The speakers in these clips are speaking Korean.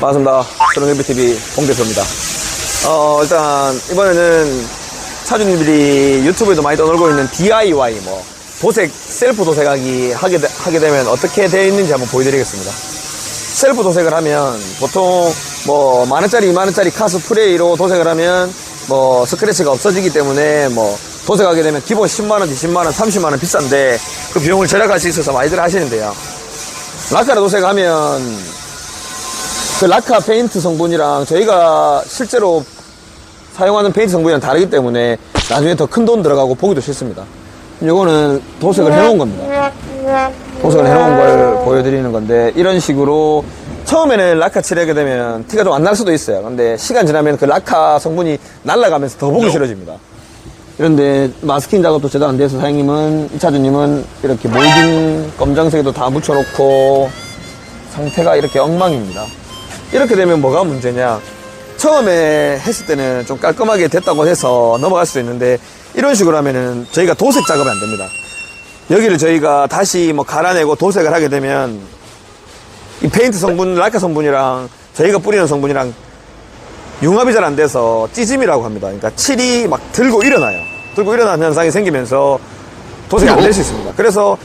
반갑습니다. 드론개비TV 홍대표입니다. 어, 일단, 이번에는 차주님들이 유튜브에도 많이 떠놀고 있는 DIY, 뭐, 도색, 셀프 도색하기 하게, 되, 하게 되면 어떻게 되어 있는지 한번 보여드리겠습니다. 셀프 도색을 하면 보통 뭐 만원짜리, 이만원짜리 카스프레이로 도색을 하면 뭐 스크래치가 없어지기 때문에 뭐 도색하게 되면 기본 10만원, 20만원, 30만원 비싼데 그 비용을 절약할 수 있어서 많이들 하시는데요. 라카로 도색하면 그 라카 페인트 성분이랑 저희가 실제로 사용하는 페인트 성분이랑 다르기 때문에 나중에 더 큰 돈 들어가고 보기도 싫습니다. 이거는 도색을 해놓은 겁니다. 도색을 해놓은 걸 보여드리는 건데 이런 식으로 처음에는 라카 칠하게 되면 티가 좀 안 날 수도 있어요. 근데 시간 지나면 그 라카 성분이 날아가면서 더 보기 싫어집니다. 이런데 마스킹 작업도 제대로 안 돼서 사장님은 이차주님은 이렇게 몰딩 검정색에도 다 묻혀놓고 상태가 이렇게 엉망입니다. 이렇게 되면 뭐가 문제냐? 처음에 했을 때는 좀 깔끔하게 됐다고 해서 넘어갈 수도 있는데 이런 식으로 하면은 저희가 도색 작업이 안 됩니다. 여기를 저희가 다시 뭐 갈아내고 도색을 하게 되면 이 페인트 성분, 라카 성분이랑 저희가 뿌리는 성분이랑 융합이 잘 안 돼서 찌짐이라고 합니다. 그러니까 칠이 막 들고 일어나요. 들고 일어나는 현상이 생기면서 도색이 안 될 수 있습니다. 그래서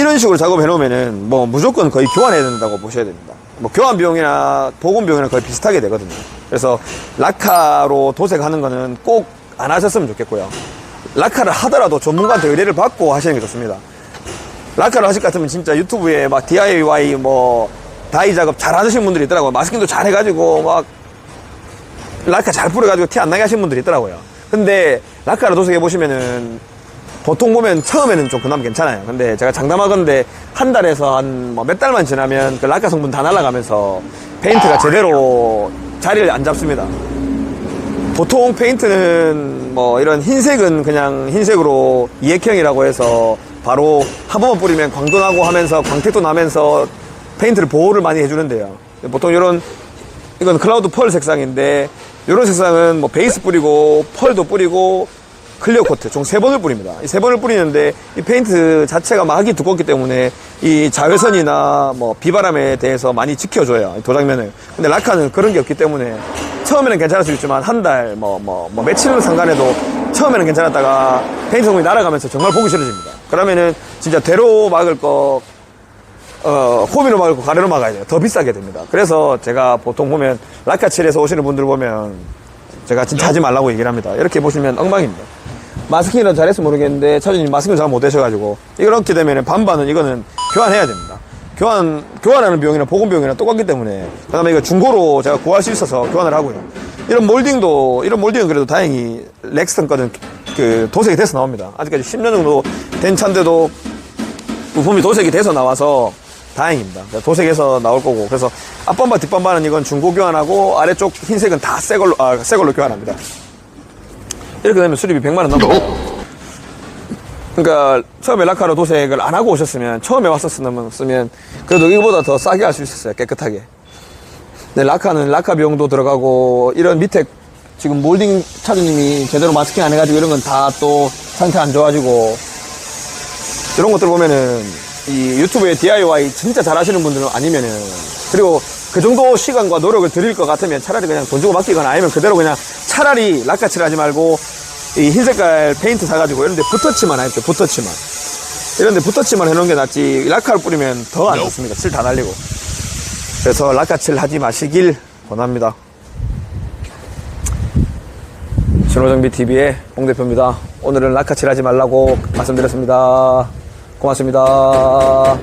이런 식으로 작업해 놓으면은 뭐 무조건 거의 교환해야 된다고 보셔야 됩니다. 뭐 교환 비용이나 보건 비용이랑 거의 비슷하게 되거든요. 그래서 라카로 도색하는 거는 꼭 안 하셨으면 좋겠고요. 라카를 하더라도 전문가한테 의뢰를 받고 하시는 게 좋습니다. 라카를 하실 것 같으면 진짜 유튜브에 막 DIY 뭐 다이 작업 잘 하시는 분들이 있더라고요. 마스킹도 잘 해가지고 막 라카 잘 뿌려가지고 티 안 나게 하시는 분들이 있더라고요. 근데 라카를 도색해 보시면은 보통 보면 처음에는 좀 그나마 괜찮아요. 근데 제가 장담하건데 한 달에서 한뭐몇 달만 지나면 그 라카 성분 다 날아가면서 페인트가 제대로 자리를 안 잡습니다. 보통 페인트는 뭐 이런 흰색은 그냥 흰색으로 이액형이라고 해서 바로 한 번만 뿌리면 광도 나고 하면서 광택도 나면서 페인트를 보호를 많이 해주는데요. 보통 이런 이건 클라우드 펄 색상인데 이런 색상은 뭐 베이스 뿌리고 펄도 뿌리고 클리어 코트 총 세 번을 뿌립니다. 이 세 번을 뿌리는데 이 페인트 자체가 막이 두껍기 때문에 이 자외선이나 뭐 비바람에 대해서 많이 지켜줘요. 이 도장면을. 근데 라카는 그런 게 없기 때문에 처음에는 괜찮을 수 있지만 한 달, 뭐, 뭐, 뭐 며칠은 상관해도 처음에는 괜찮았다가 페인트 성분이 날아가면서 정말 보기 싫어집니다. 그러면은 진짜 대로 막을 거 어, 호미로 막을 거 가래로 막아야 돼요. 더 비싸게 됩니다. 그래서 제가 보통 보면 라카 칠에서 오시는 분들 보면 제가 진짜 하지 말라고 얘기를 합니다. 이렇게 보시면 엉망입니다. 마스킹이라도 잘해서 모르겠는데 차주님 마스킹을 잘 못하셔가지고 이렇게 되면 반반은 이거는 교환해야 됩니다. 교환, 교환하는 비용이나 보건 비용이랑 똑같기 때문에 그 다음에 이거 중고로 제가 구할 수 있어서 교환을 하고요. 이런 몰딩도, 이런 몰딩은 그래도 다행히 렉스턴 거는 그 도색이 돼서 나옵니다. 아직까지 10년 정도 된 차인데도 부품이 도색이 돼서 나와서 다행입니다. 도색해서 나올 거고. 그래서 앞반바 뒷반바는 이건 중고 교환하고 아래쪽 흰색은 다 새 걸로, 아, 새 걸로 교환합니다. 이렇게 되면 수리비 100만 원 넘어요. 그러니까 처음에 라카로 도색을 안 하고 오셨으면 처음에 왔었으면 그래도 이거보다 더 싸게 할 수 있었어요. 깨끗하게. 근데 라카는 라카 비용도 들어가고 이런 밑에 지금 몰딩 차주님이 제대로 마스킹 안 해가지고 이런 건 다 또 상태 안 좋아지고 이런 것들 보면은 이 유튜브에 DIY 진짜 잘 하시는 분들은 아니면은 그리고 그 정도 시간과 노력을 들일 것 같으면 차라리 그냥 돈 주고 맡기거나 아니면 그대로 그냥 차라리 락카칠 하지 말고 이 흰 색깔 페인트 사가지고 이런데 붓터치만 해죠 붓터치만. 이런데 붓터치만 해놓은 게 낫지 락카를 뿌리면 더 안 좋습니다. 칠 다 날리고. 그래서 락카칠 하지 마시길 권합니다. 신호정비TV의 홍 대표입니다. 오늘은 락카칠 하지 말라고 말씀드렸습니다. 고맙습니다